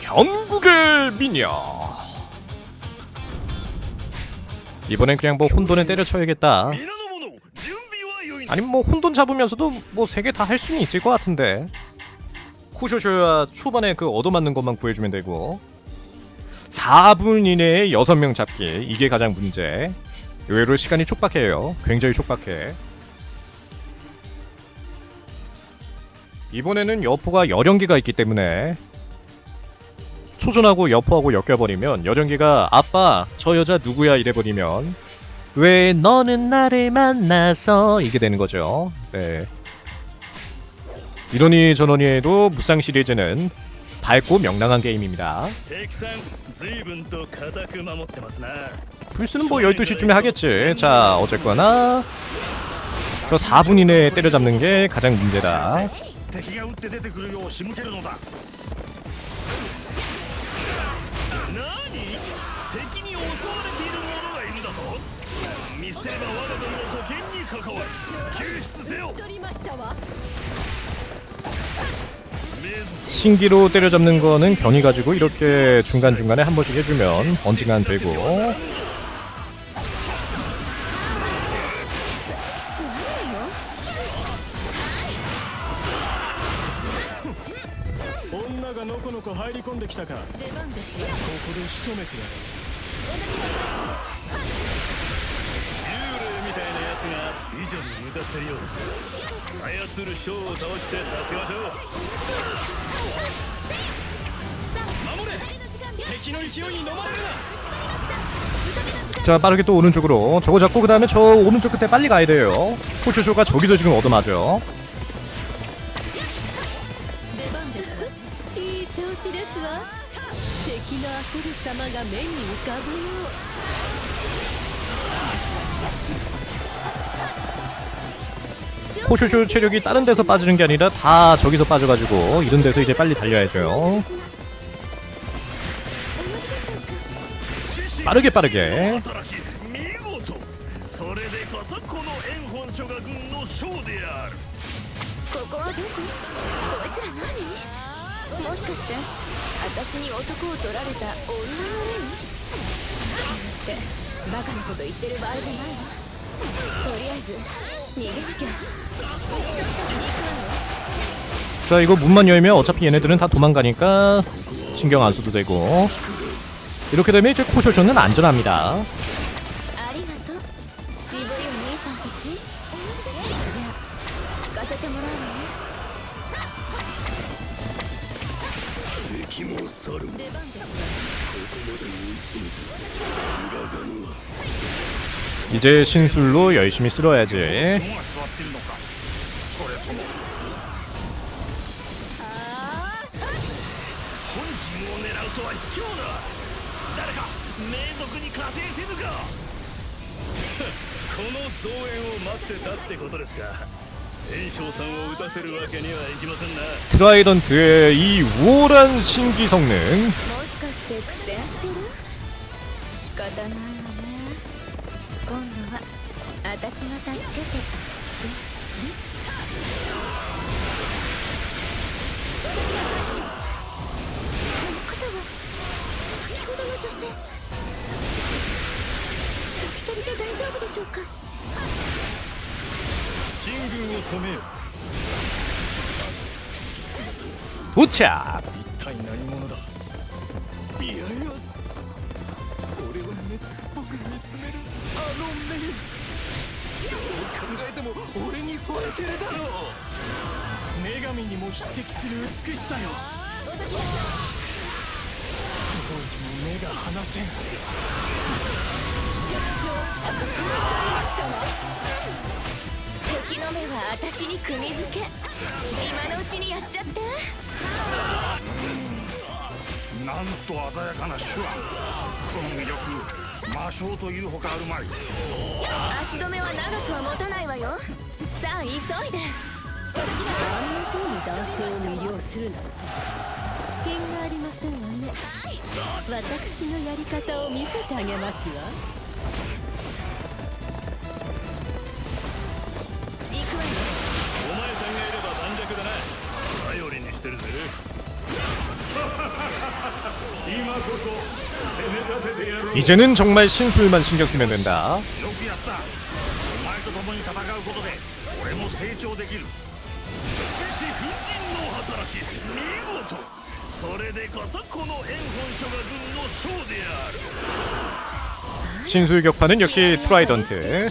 경국의 미녀 이번엔 그냥 뭐 혼돈에 때려쳐야겠다. 아니 뭐 혼돈 잡으면서도 뭐 세 개 다 할 수는 있을 것 같은데. 쿠쇼쇼야 초반에 그 얻어맞는 것만 구해주면 되고. 4분 이내에 6명 잡기. 이게 가장 문제. 의외로 시간이 촉박해요. 굉장히 촉박해. 이번에는 여포가 열연기가 있기 때문에 소준하고 여포하고 엮여버리면 여정기가 아빠 저 여자 누구야 이래버리면 왜 너는 나를 만나서 이게 되는 거죠. 네. 이러니 저러니 해도 무쌍 시리즈는 밝고 명랑한 게임입니다. 불스는 뭐 12시쯤에 하겠지. 자, 어쨌거나 저 4분 이내에 때려잡는 게 가장 문제다. 見捨てれば我が軍の護剣に関わる救出せよ 取りましたわ 신기로 때려잡는 거는 견이 가지고 이렇게 중간중간에 한 번씩 해주면 언젠간 되고 みたいなやつが美女に向かってるようです操る将を倒して助けましょう守れ敵の勢いに飲まれるな 자 빠르게 또 오른쪽으로 저거 잡고 그 다음에 저 오른쪽 끝에 빨리 가야 돼요 포쇼쇼가 저기서 지금 얻어맞아요 포쇼쇼 체력이 다른 데서 빠지는 게 아니라 다 저기서 빠져가지고 이런 데서 이제 빨리 달려야죠. 빠르게 빠르게 자 이거 문만 열면 어차피 얘네들은 다 도망가니까 신경 안 써도 되고. 이렇게 되면 이제 코쇼쇼는 안전합니다. 이제 신술로 열심히 쓸어야지. 트라이던트의 이 우월한 신기 성능. 私が助けて。この方は先ほどの女性。お一人で大丈夫でしょうか？進軍を止めよ。도착一体何も俺に惚れてるだろう。女神にも匹敵する美しさよ。当時も目が離せん。敵の目は私に組み付け。今のうちにやっちゃって。なんと鮮やかな手腕。この魅力魔性というほかあるまい。足止めは長くは持たないわよ。さあ急いで。あんな風に男性を魅了するなんて品がありませんわね。私のやり方を見せてあげますわ行くわよ。お前さんがいれば盤石だな。頼りにしてるぜ。今こそ 이제는 정말 신술만 신경 쓰면 된다. 신술 격파는 역시 트라이던트.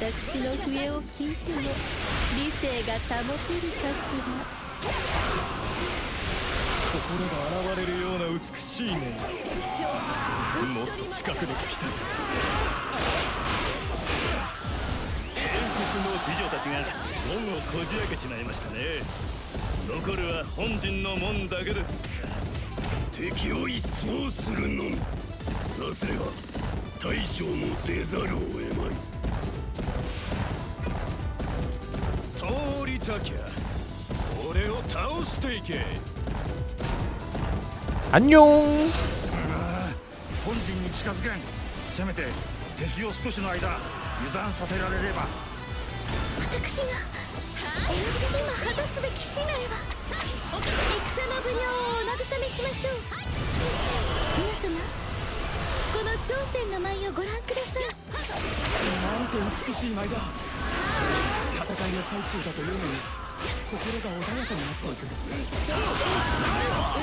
私の笛を聞いても理性が保てるかしら。心が現れるような美しいねもっと近くで聞きたい。英国の美女たちが門をこじ開けちまいましたね。残るは本陣の門だけです。敵を一掃するのみ。さすれば大将も出ざるを得まい。通りたきゃ俺を倒していけ。안 녕. 本陣に近づけん。せめて敵を少しの間油断させられれば。私が今果たすべき使命は戦の奉行をお慰めしましょう。皆様この朝鮮の舞をご覧ください。なんて美しい舞だ。戦いの最中だというのに心が穏やかになっていく打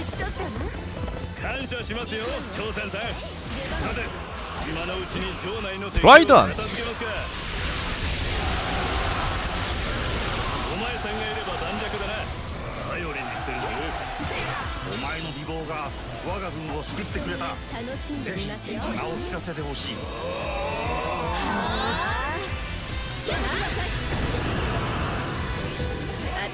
ち取ったわ感謝しますよ朝鮮さんさて今のうちに城内の敵トライダン片付けますかお前さんがいれば盤石だな頼りにしてるぞお前の美貌が我が軍を救ってくれた。楽しんでみますよ名を聞かせてほしい。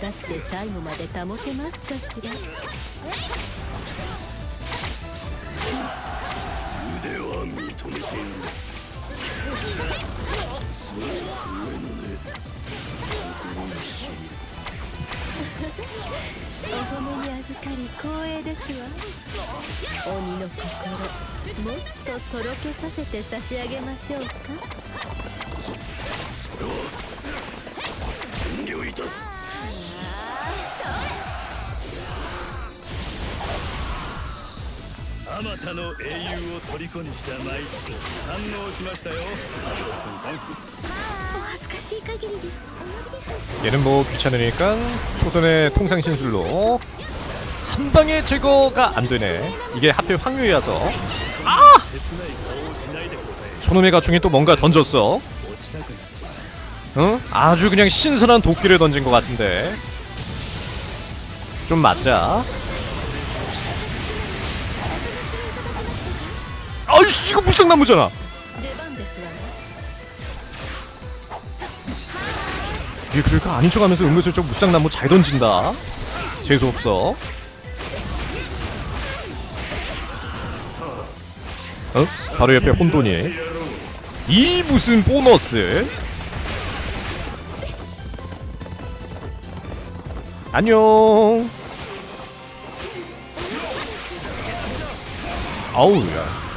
たして最後まで保てますかしら？腕は認めている。その上のね心。にしみるお褒めに預かり光栄ですわ。鬼の心もっととろけさせて差し上げましょうか あまたの英雄を虜にした舞堪能しましたよ朝鮮さんお恥ずかしい限りですお呼びでしょうか 얘는 뭐 귀찮으니까 초선의 통상 신술로 한 방에 제거가 안 되네. 이게 하필 황유이라서 切ない顔をしないでください 손놈의 가중이 또 뭔가 던졌어. 落ちたくなっちゃう 응? 아주 그냥 신선한 도끼를 던진 것 같은데. 좀 맞자. 아이씨 이거 불쌍나무잖아. 이게 그럴까? 아닌 척하면서 은근슬쩍 무쌍나무 잘 던진다. 재수없어. 어? 바로 옆에 혼돈이. 이 무슨 보너스? 안녕. 아우 야.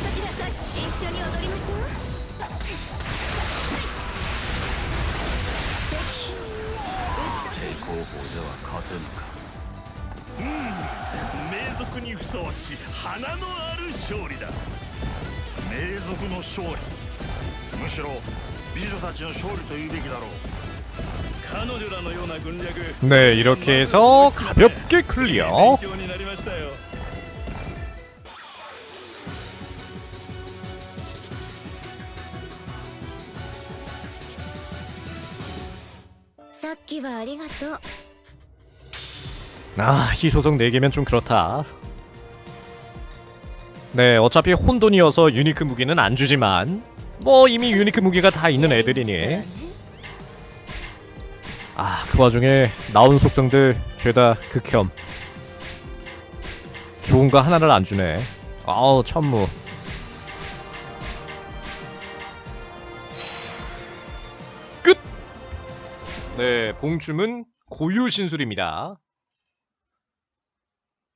一緒に踊りましょう正攻法では勝てぬか名族にふさわしき花のある勝利だ名族の勝利むしろ美女たちの勝利と言うべきだろう彼女らのような軍略 네, 이렇게 해서 가볍게 클리어. さっきはありがとう 아, 희소성 4개면 좀 그렇다. 네, 어차피 혼돈이어서 유니크 무기는 안 주지만 뭐 이미 유니크 무기가 다 있는 애들이니 아, 그 와중에 나온 속성들 죄다 극혐. 좋은 거 하나를 안 주네. 아우, 천무. 봉춤은 고유 신술입니다.